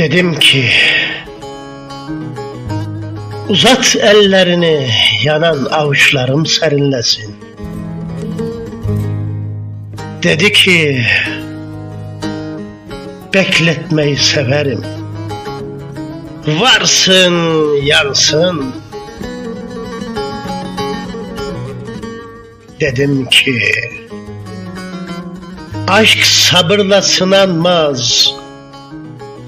Dedim ki Uzat ellerini yanan avuçlarım serinlesin. Dedi ki Bekletmeyi severim. Varsın yansın. Dedim ki Aşk sabırla sınanmaz.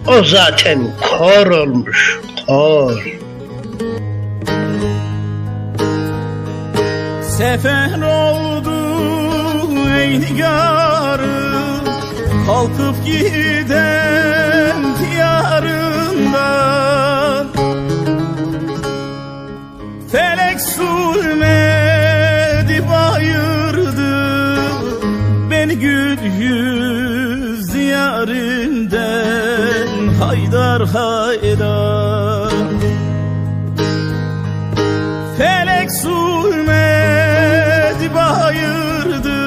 O zaten kor olmuş, kor. Sefer oldu ey nigarım Kalkıp giden Haydar haydar Felek zulmedi bayırdı.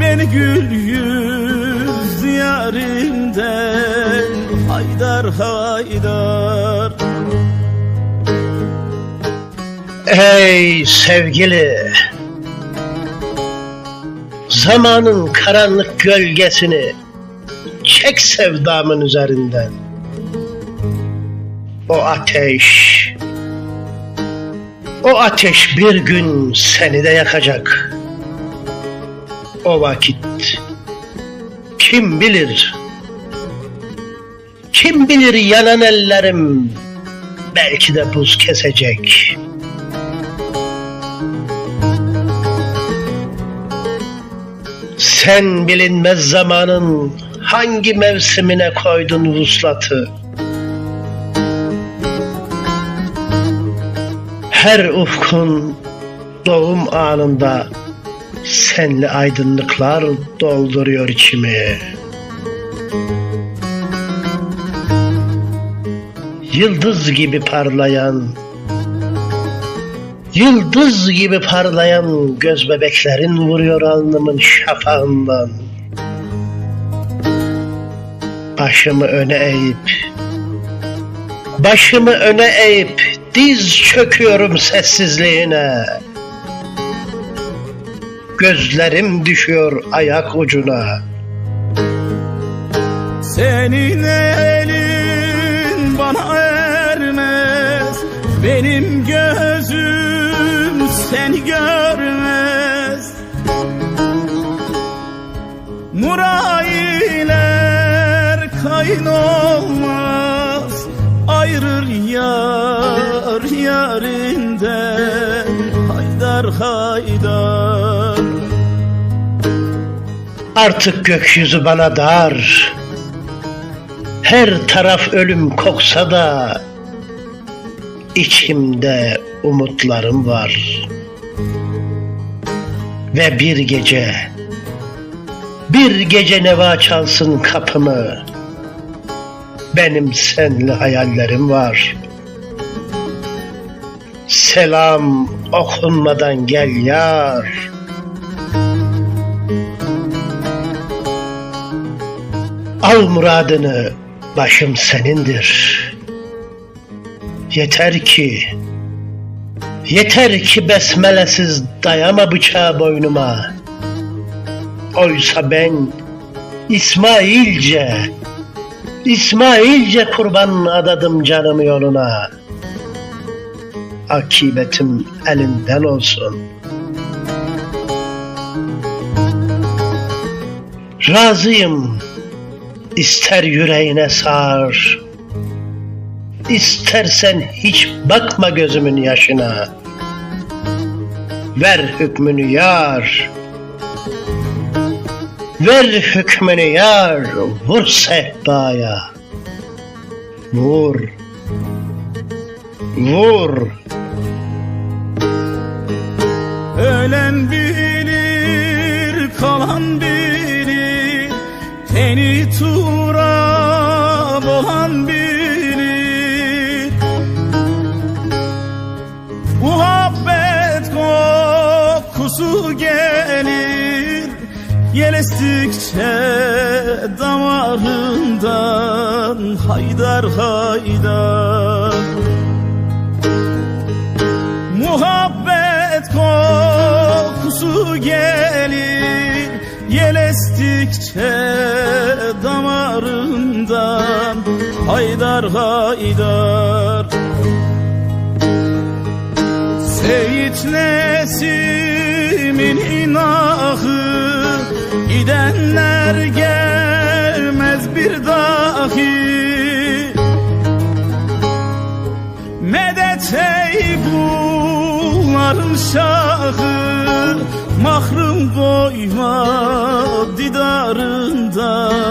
Beni gül yüz yarimden Haydar haydar. Ey sevgili Zamanın karanlık gölgesini Çek sevdamın üzerinden O ateş. O ateş bir gün seni de yakacak. O vakit Kim bilir? Kim bilir yanan ellerim Belki de buz kesecek. Sen bilinmez zamanın hangi mevsimine koydun vuslatı? Her ufkun doğum anında senli aydınlıklar dolduruyor içimi. Yıldız gibi parlayan Yıldız gibi parlayan göz bebeklerin vuruyor alnımın şafağından. Başımı öne eğip, başımı öne eğip diz çöküyorum sessizliğine. Gözlerim düşüyor ayak ucuna. Senin elin bana ermez Benim gözüm seni görmez Murailer kayın olmaz Ayırır yar yarinden Haydar haydar Artık gökyüzü bana dar. Her taraf ölüm koksa da içimde umutlarım var. Ve bir gece bir gece neva çalsın kapımı. Benim senli hayallerim var. Selam okunmadan gel yar. Al muradını, başım senindir. Yeter ki, yeter ki besmelesiz dayama bıçağı boynuma. Oysa ben İsmailce, İsmailce kurban adadım canımı yoluna. Akibetim elinden olsun. Razıyım İster yüreğine sar, İstersen hiç bakma gözümün yaşına. Ver hükmünü yar, Ver hükmünü yar, vur sehpaya. Vur, vur, Ölen bilir, kalan bilir. Teni turab olan bilir. Muhabbet kokusu gelir. Yel estikçe damarından Haydar haydar Muhabbet kokusu gelir Yel estikçe damarından Haydar haydar. Seyit Nesim'in inahı Gidenler gelmez bir dahi kulların şahı Mahrum koyma didarından.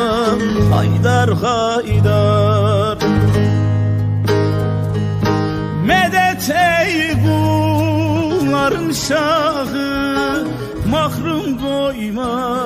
Haydar haydar. Medet ey kulların şahı Mahrum koyma